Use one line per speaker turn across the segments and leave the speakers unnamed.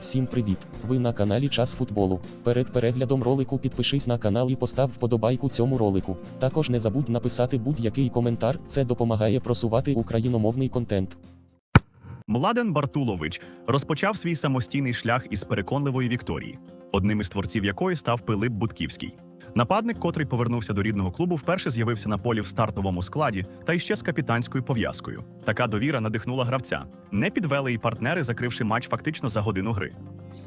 Всім привіт! Ви на каналі Час футболу. Перед переглядом ролику підпишись на канал і постав вподобайку цьому ролику. Також не забудь написати будь-який коментар, це допомагає просувати україномовний контент.
Младен Бартулович розпочав свій самостійний шлях із переконливої вікторії, одним із творців якої став Пилип Будківський. Нападник, котрий повернувся до рідного клубу, вперше з'явився на полі в стартовому складі та іще з капітанською пов'язкою. Така довіра надихнула гравця. Не підвели і партнери, закривши матч фактично за годину гри.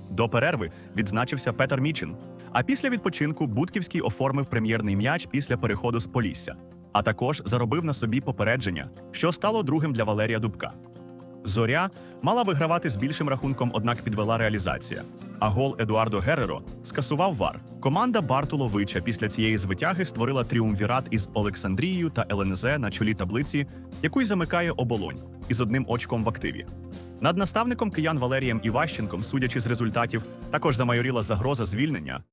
До перерви відзначився Петер Мічин. А після відпочинку Будківський оформив прем'єрний м'яч після переходу з Полісся, а також заробив на собі попередження, що стало другим для Валерія Дубка. Зоря мала вигравати з більшим рахунком, однак підвела реалізація. А гол Едуардо Гереро скасував вар. Команда Бартуловича після цієї звитяги створила тріумвірат із Олександрією та ЛНЗ на чолі таблиці, яку й замикає оболонь із одним очком в активі. Над наставником киян Валерієм Іващенком, судячи з результатів, також замайоріла загроза звільнення.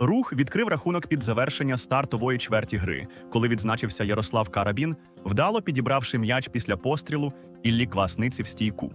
Рух відкрив рахунок під завершення стартової чверті гри, коли відзначився Ярослав Карабін, вдало підібравши м'яч після пострілу Іллі Квасниці в стійку.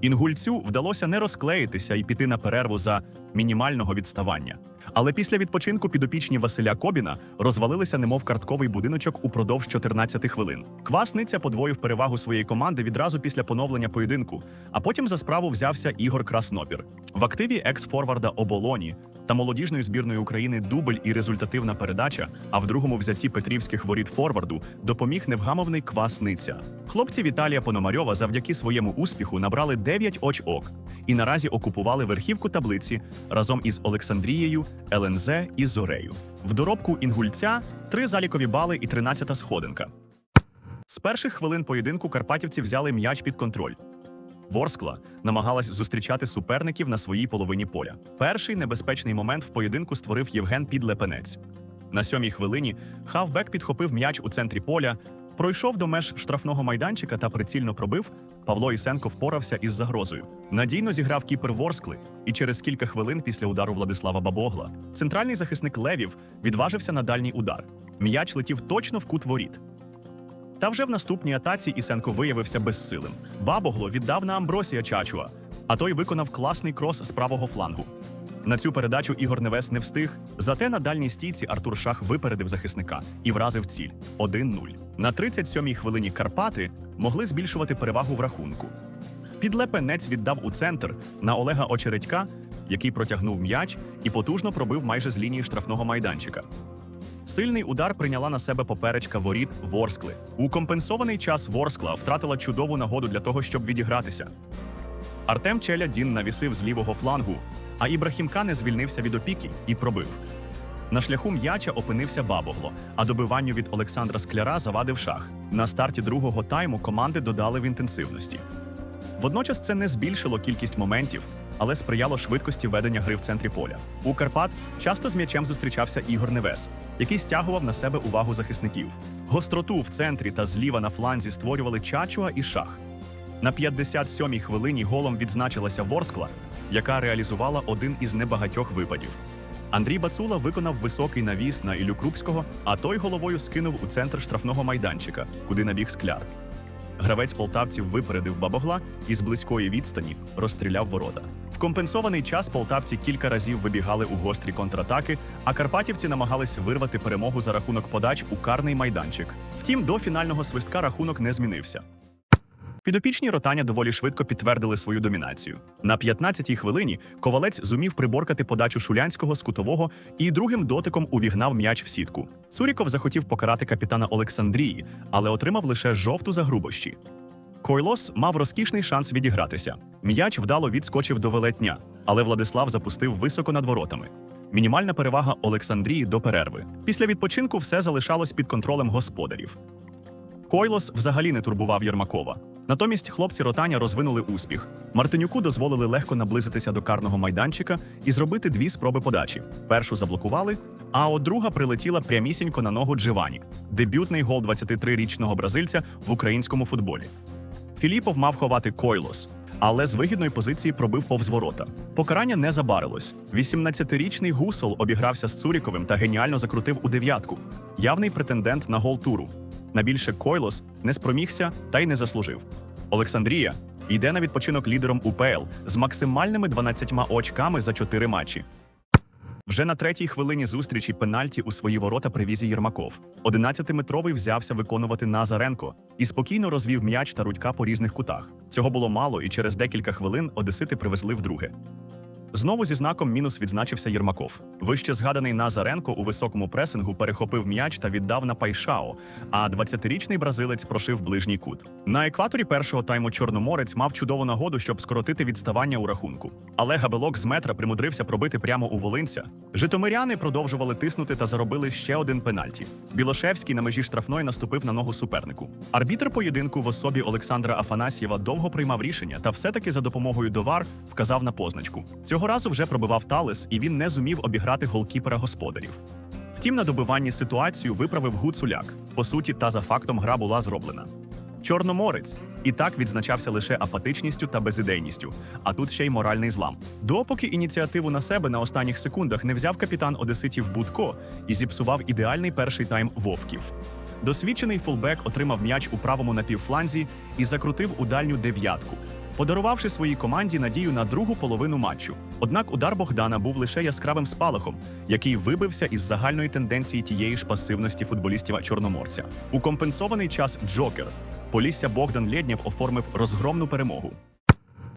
Інгульцю вдалося не розклеїтися і піти на перерву за мінімального відставання. Але після відпочинку підопічні Василя Кобіна розвалилися, немов картковий будиночок упродовж 14 хвилин. Квасниця подвоїв перевагу своєї команди відразу після поновлення поєдинку, а потім за справу взявся Ігор Краснопір. В активі екс-форварда оболоні та молодіжної збірної України дубль і результативна передача. А в другому взятті Петрівських воріт форварду допоміг невгамовний квасниця. Хлопці Віталія Пономарьова завдяки своєму успіху набрали 9 очок і наразі окупували верхівку таблиці разом із Олександрією, ЛНЗ і Зорею. В доробку інгульця три залікові бали і 13-та сходинка. З перших хвилин поєдинку карпатівці взяли м'яч під контроль. Ворскла намагалась зустрічати суперників на своїй половині поля. Перший небезпечний момент в поєдинку створив Євген Підлепенець. На сьомій хвилині хавбек підхопив м'яч у центрі поля, пройшов до меж штрафного майданчика та прицільно пробив. Павло Ісенко впорався із загрозою. Надійно зіграв кіпер Ворскли, і через кілька хвилин після удару Владислава Бабогла центральний захисник Левів відважився на дальній удар. М'яч летів точно в кут воріт. Та вже в наступній атаці Ісенко виявився безсилим. Бабогло віддав на Амбросія Чачуа, а той виконав класний крос з правого флангу. На цю передачу Ігор Невес не встиг. Зате на дальній стійці Артур Шах випередив захисника і вразив ціль 1-0. На 37-й хвилині Карпати могли збільшувати перевагу в рахунку. Підлепенець віддав у центр на Олега Очередька, який протягнув м'яч і потужно пробив майже з лінії штрафного майданчика. Сильний удар прийняла на себе поперечка воріт Ворскли. У компенсований час Ворскла втратила чудову нагоду для того, щоб відігратися. Артем Челядін навісив з лівого флангу, а Ібрахімка не звільнився від опіки і пробив. На шляху м'яча опинився Бабогло, а добиванню від Олександра Скляра завадив шах. На старті другого тайму команди додали в інтенсивності. Водночас це не збільшило кількість моментів, але сприяло швидкості ведення гри в центрі поля. У Карпат часто з м'ячем зустрічався Ігор Невес, який стягував на себе увагу захисників. Гостроту в центрі та зліва на фланзі створювали Чачуа і шах. На 57-й хвилині голом відзначилася Ворскла, яка реалізувала один із небагатьох випадів. Андрій Бацула виконав високий навіс на Ілю Крупського, а той головою скинув у центр штрафного майданчика, куди набіг скляр. Гравець полтавців випередив бабогла і з близької відстані розстріляв ворота. В компенсований час полтавці кілька разів вибігали у гострі контратаки, а карпатівці намагались вирвати перемогу за рахунок подач у карний майданчик. Втім, до фінального свистка рахунок не змінився. Підопічні ротання доволі швидко підтвердили свою домінацію. На 15-й хвилині ковалець зумів приборкати подачу шулянського з кутового і другим дотиком увігнав м'яч в сітку. Цуріков захотів покарати капітана Олександрії, але отримав лише жовту за грубощі. Койлос мав розкішний шанс відігратися. М'яч вдало відскочив до велетня, але Владислав запустив високо над воротами. Мінімальна перевага Олександрії до перерви. Після відпочинку все залишалось під контролем господарів. Койлос взагалі не турбував Єрмакова. Натомість хлопці ротання розвинули успіх. Мартинюку дозволили легко наблизитися до карного майданчика і зробити дві спроби подачі. Першу заблокували, а от друга прилетіла прямісінько на ногу Дживані. Дебютний гол 23-річного бразильця в українському футболі. Філіпов мав ховати Койлос, але з вигідної позиції пробив повз ворота. Покарання не забарилось. 18-річний гусол обігрався з Цуріковим та геніально закрутив у дев'ятку. Явний претендент на гол туру. На більше Койлос не спромігся та й не заслужив. Олександрія йде на відпочинок лідером УПЛ з максимальними 12 очками за 4 матчі. Вже на третій хвилині зустрічі пенальті у свої ворота привіз Єрмаков. 11-метровий взявся виконувати Назаренко і спокійно розвів м'яч та рудька по різних кутах. Цього було мало, і через декілька хвилин одесити привезли вдруге. Знову зі знаком мінус відзначився Єрмаков. Вище згаданий Назаренко у високому пресингу перехопив м'яч та віддав на Пайшао, а 20-річний бразилець прошив ближній кут. На екваторі першого тайму Чорноморець мав чудову нагоду, щоб скоротити відставання у рахунку. Але габелок з метра примудрився пробити прямо у волинця. Житомиряни продовжували тиснути та заробили ще один пенальті. Білошевський на межі штрафної наступив на ногу супернику. Арбітр поєдинку в особі Олександра Афанасьєва довго приймав рішення та все-таки за допомогою довар вказав на позначку. Цього разу вже пробивав Талес, і він не зумів обіграти голкіпера господарів. Втім, на добиванні ситуацію виправив Гуцуляк. По суті, та за фактом гра була зроблена. Чорноморець і так відзначався лише апатичністю та безідейністю, а тут ще й моральний злам. Допоки ініціативу на себе на останніх секундах не взяв капітан Одеситів Будко і зіпсував ідеальний перший тайм вовків. Досвідчений фулбек отримав м'яч у правому напівфланзі і закрутив у дальню дев'ятку, подарувавши своїй команді надію на другу половину матчу. Однак удар Богдана був лише яскравим спалахом, який вибився із загальної тенденції тієї ж пасивності футболістів Чорноморця. У компенсований час Джокер Полісся Богдан Лєднєв оформив розгромну перемогу.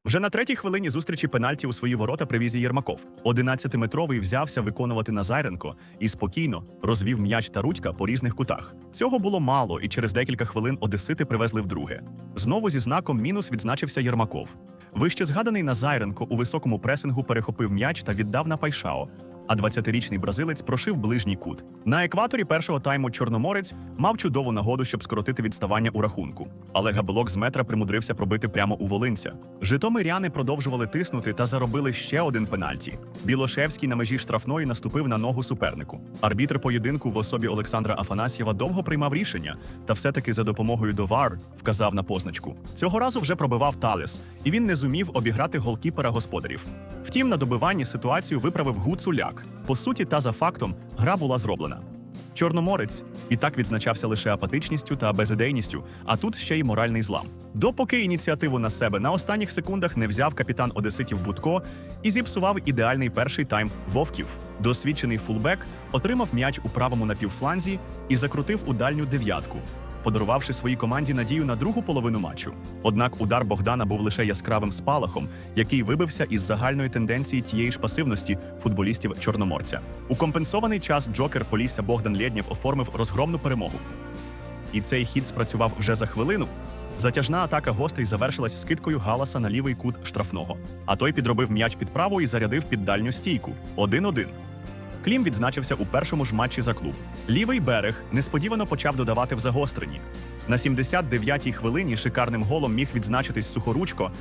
Вже на третій хвилині зустрічі пенальті у свої ворота привіз Єрмаков. 11-метровий взявся виконувати Назаренко і спокійно розвів м'яч та рудька по різних кутах. Цього було мало, і через декілька хвилин одесити привезли вдруге. Знову зі знаком мінус відзначився Єрмаков. Вище згаданий Назаренко у високому пресингу перехопив м'яч та віддав на Пайшао. А 20-річний бразилець прошив ближній кут. На екваторі першого тайму Чорноморець мав чудову нагоду, щоб скоротити відставання у рахунку. Але габелок з метра примудрився пробити прямо у волинця. Житомиряни продовжували тиснути та заробили ще один пенальті. Білошевський на межі штрафної наступив на ногу супернику. Арбітр поєдинку в особі Олександра Афанасьєва довго приймав рішення, та все-таки за допомогою довар вказав на позначку. Цього разу вже пробивав Талес, і він не зумів обіграти голкіпера господарів. Втім, на добиванні ситуацію виправив Гуцуляк. По суті, та за фактом гра була зроблена. Чорноморець і так відзначався лише апатичністю та безідейністю, а тут ще й моральний злам. Допоки ініціативу на себе на останніх секундах не взяв капітан Одеситів Будко і зіпсував ідеальний перший тайм вовків. Досвідчений фулбек отримав м'яч у правому напівфланзі і закрутив у дальню дев'ятку, подарувавши своїй команді надію на другу половину матчу. Однак удар Богдана був лише яскравим спалахом, який вибився із загальної тенденції тієї ж пасивності футболістів Чорноморця. У компенсований час Джокер Полісся Богдан Лєднєв оформив розгромну перемогу. І цей хід спрацював вже за хвилину. Затяжна атака гостей завершилась скидкою Галаса на лівий кут штрафного. А той підробив м'яч під праву і зарядив під дальню стійку 1-1. Клім відзначився у першому ж матчі за клуб. Лівий берег несподівано почав додавати в загостренні. На 79-й хвилині шикарним голом міг відзначитись сухоручко,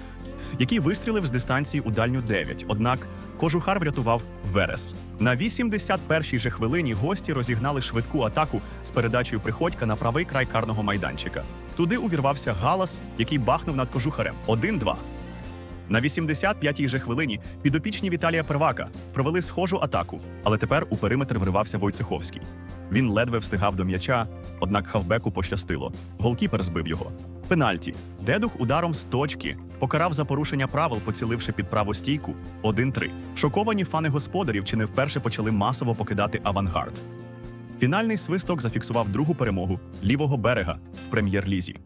який вистрілив з дистанції у дальню 9. Однак кожухар врятував Верес. На 81-й же хвилині гості розігнали швидку атаку з передачею приходька на правий край карного майданчика. Туди увірвався Галас, який бахнув над кожухарем 1-2. На 85-й же хвилині підопічні Віталія Первака провели схожу атаку, але тепер у периметр вривався Войцеховський. Він ледве встигав до м'яча, однак хавбеку пощастило. Голкіпер збив його. Пенальті. Дедух ударом з точки покарав за порушення правил, поціливши під праву стійку 1-3. Шоковані фани господарів чи не вперше почали масово покидати авангард. Фінальний свисток зафіксував другу перемогу лівого берега в прем'єр-лізі.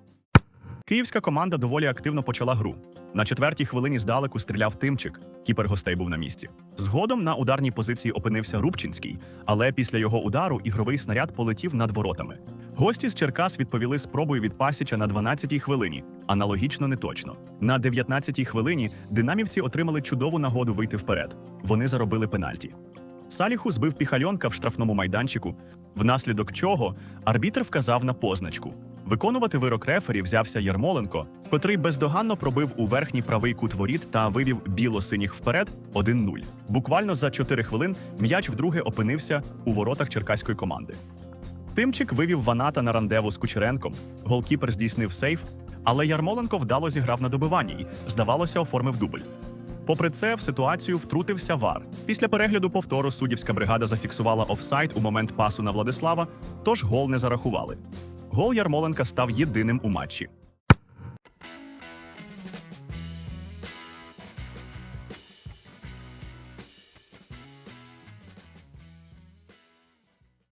Київська команда доволі активно почала гру. На четвертій хвилині здалеку стріляв Тимчик, кіпер гостей був на місці. Згодом на ударній позиції опинився Рубчинський, але після його удару ігровий снаряд полетів над воротами. Гості з Черкас відповіли спробою від Пасіча на 12-й хвилині, аналогічно не точно. На 19-й хвилині динамівці отримали чудову нагоду вийти вперед. Вони заробили пенальті. Саліху збив піхальонка в штрафному майданчику, внаслідок чого арбітр вказав на позначку. Виконувати вирок рефері взявся Ярмоленко, котрий бездоганно пробив у верхній правий кут воріт та вивів біло-синіх вперед 1-0. Буквально за 4 хвилин м'яч вдруге опинився у воротах черкаської команди. Тимчик вивів Ваната на рандеву з Кучеренком. Голкіпер здійснив сейф, але Ярмоленко вдало зіграв на добиванні і, здавалося, оформив дубль. Попри це, в ситуацію втрутився Вар. Після перегляду повтору суддівська бригада зафіксувала офсайд у момент пасу на Владислава, тож гол не зарахували. Гол Ярмоленка став єдиним у матчі.